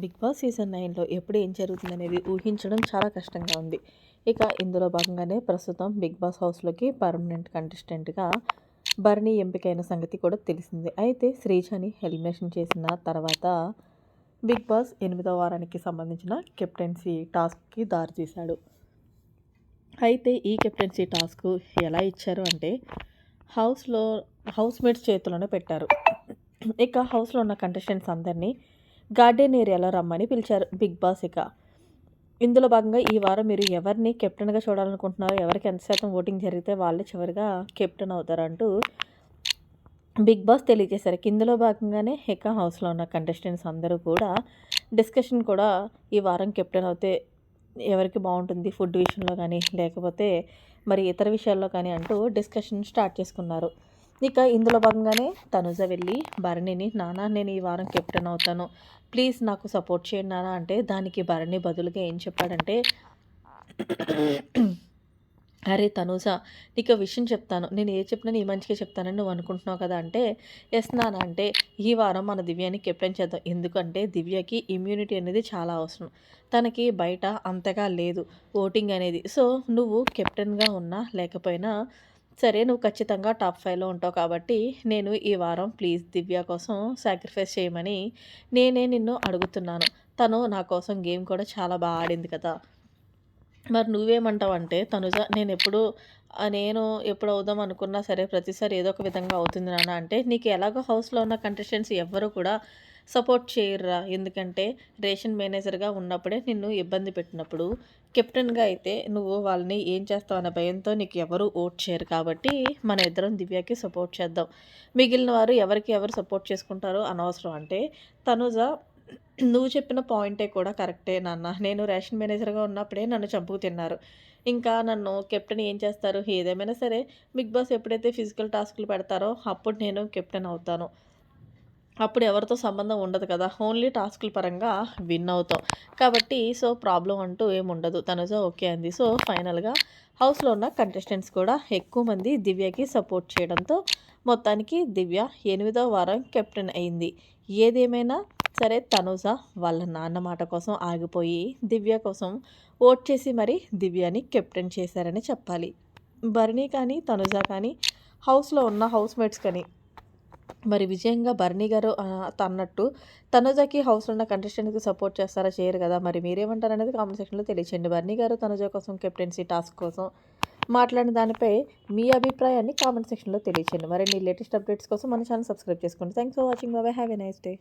Big boss season నైన్లో ఎప్పుడు ఏం జరుగుతుందనేది ఊహించడం చాలా కష్టంగా ఉంది. ఇక ఇందులో భాగంగానే ప్రస్తుతం బిగ్ బాస్ హౌస్లోకి పర్మనెంట్ కంటెస్టెంట్గా భరణి ఎంపికైన సంగతి కూడా తెలిసింది. అయితే శ్రీజని హెల్మేషన్ చేసిన తర్వాత బిగ్ బాస్ ఎనిమిదో వారానికి సంబంధించిన కెప్టెన్సీ టాస్క్కి దారితీశాడు అయితే ఈ కెప్టెన్సీ టాస్క్ ఎలా ఇచ్చారు అంటే హౌస్లో హౌస్మేట్స్ చేతిలోనే పెట్టారు. ఇక హౌస్లో ఉన్న కంటెస్టెంట్స్ అందరినీ గార్డెన్ ఏరియాలో రమ్మని పిలిచారు బిగ్ బాస్ ఇక. ఇందులో భాగంగా ఈ వారం మీరు ఎవరిని కెప్టెన్గా చూడాలనుకుంటున్నారో ఎవరికి ఎంత శాతం ఓటింగ్ జరిగితే వాళ్ళే చివరిగా కెప్టెన్ అవుతారంటూ బిగ్ బాస్ తెలియజేశారు. ఇందులో భాగంగానే ఇక హౌస్లో ఉన్న కంటెస్టెంట్స్ అందరూ కూడా డిస్కషన్ కూడా ఈ వారం కెప్టెన్ అవుతే ఎవరికి బాగుంటుంది ఫుడ్ విషయంలో కానీ లేకపోతే మరి ఇతర విషయాల్లో కానీ అంటూ డిస్కషన్ స్టార్ట్ చేసుకున్నారు. ఇక ఇందులో భాగంగానే తనుజ వెళ్ళి భరణిని నానా నేను ఈ వారం కెప్టెన్ అవుతాను. ప్లీజ్ నాకు సపోర్ట్ చేయండి నానా అంటే దానికి భరణి బదులుగా ఏం చెప్పాడంటే అరే తనూజ నీకు విషయం చెప్తాను. నేను ఏ చెప్పినా నీ మంచిగా చెప్తానని నువ్వు అనుకుంటున్నావు కదా అంటే ఎస్ నాన్న అంటే ఈ వారం మన దివ్యాని కెప్టెన్ చేద్దాం. ఎందుకంటే దివ్యకి ఇమ్యూనిటీ అనేది చాలా అవసరం. తనకి బయట అంతగా లేదు ఓటింగ్ అనేది. సో నువ్వు కెప్టెన్గా ఉన్నా లేకపోయినా సరే నువ్వు ఖచ్చితంగా టాప్ ఫైవ్లో ఉంటావు కాబట్టి నేను ఈ వారం ప్లీజ్ దివ్య కోసం సాక్రిఫైస్ చేయమని నేనే నిన్ను అడుగుతున్నాను. తను నా కోసం గేమ్ కూడా చాలా బాగా ఆడింది కదా. మరి నువ్వేమంటావు అంటే తనుజ నేను ఎప్పుడు నేను ఎప్పుడు అవుదాం అనుకున్నా సరే ప్రతిసారి ఏదో ఒక విధంగా అవుతుంది నాన్న అంటే నీకు ఎలాగో హౌస్లో ఉన్న కంటెస్టెంట్స్ ఎవ్వరు కూడా సపోర్ట్ చేయర్రా. ఎందుకంటే రేషన్ మేనేజర్గా ఉన్నప్పుడే నిన్ను ఇబ్బంది పెట్టినప్పుడు కెప్టెన్గా అయితే నువ్వు వాళ్ళని ఏం చేస్తావు అనే భయంతో నీకు ఎవరు ఓట్ చేయరు కాబట్టి మన ఇద్దరం దివ్యాకి సపోర్ట్ చేద్దాం. మిగిలిన వారు ఎవరికి ఎవరు సపోర్ట్ చేసుకుంటారో అనవసరం. అంటే తనుజ నువ్వు చెప్పిన పాయింటే కూడా కరెక్టే నాన్న. నేను రేషన్ మేనేజర్గా ఉన్నప్పుడే నన్ను చంపుకు తిన్నారు. ఇంకా నన్ను కెప్టెన్ ఏం చేస్తారు? ఏదేమైనా సరే బిగ్ బాస్ ఎప్పుడైతే ఫిజికల్ టాస్క్లు పెడతారో అప్పుడు నేను కెప్టెన్ అవుతాను. అప్పుడు ఎవరితో సంబంధం ఉండదు కదా. ఓన్లీ టాస్కుల పరంగా విన్ అవుతాం. కాబట్టి సో ప్రాబ్లం అంటూ ఏముండదు తనుజ ఓకే అంది. సో ఫైనల్గా హౌస్లో ఉన్న కంటెస్టెంట్స్ కూడా ఎక్కువ మంది దివ్యకి సపోర్ట్ చేయడంతో మొత్తానికి దివ్య ఎనిమిదో వారం కెప్టెన్ అయింది. ఏదేమైనా సరే తనుజ వాళ్ళ నాన్న మాట కోసం ఆగిపోయి దివ్య కోసం ఓట్ చేసి మరి దివ్యని కెప్టెన్ చేశారని చెప్పాలి. భరణి కానీ తనుజ కానీ హౌస్లో ఉన్న హౌస్మేట్స్ కానీ మరి విజయంగా బర్నీ గారు అన్నట్టు తనుజకి హౌస్లో ఉన్న కంటెస్టెంట్కి సపోర్ట్ చేస్తారా చేయరు కదా? మరి మీరేమంటారు అనేది కామెంట్ సెక్షన్లో తెలియచేయండి. బర్నీ గారు తనుజ కోసం కెప్టెన్సీ టాస్క్ కోసం మాట్లాడిన దానిపై మీ అభిప్రాయాన్ని కామెంట్ సెక్షన్లో తెలియచేయండి. మరి మీ లేటెస్ట్ అప్డేట్స్ కోసం మన ఛానల్ సబ్స్క్రైబ్ చేసుకోండి. థ్యాంక్స్ ఫర్ వాచింగ్ బాబాయ్ హ్యావ్ ఎ నైస్ డే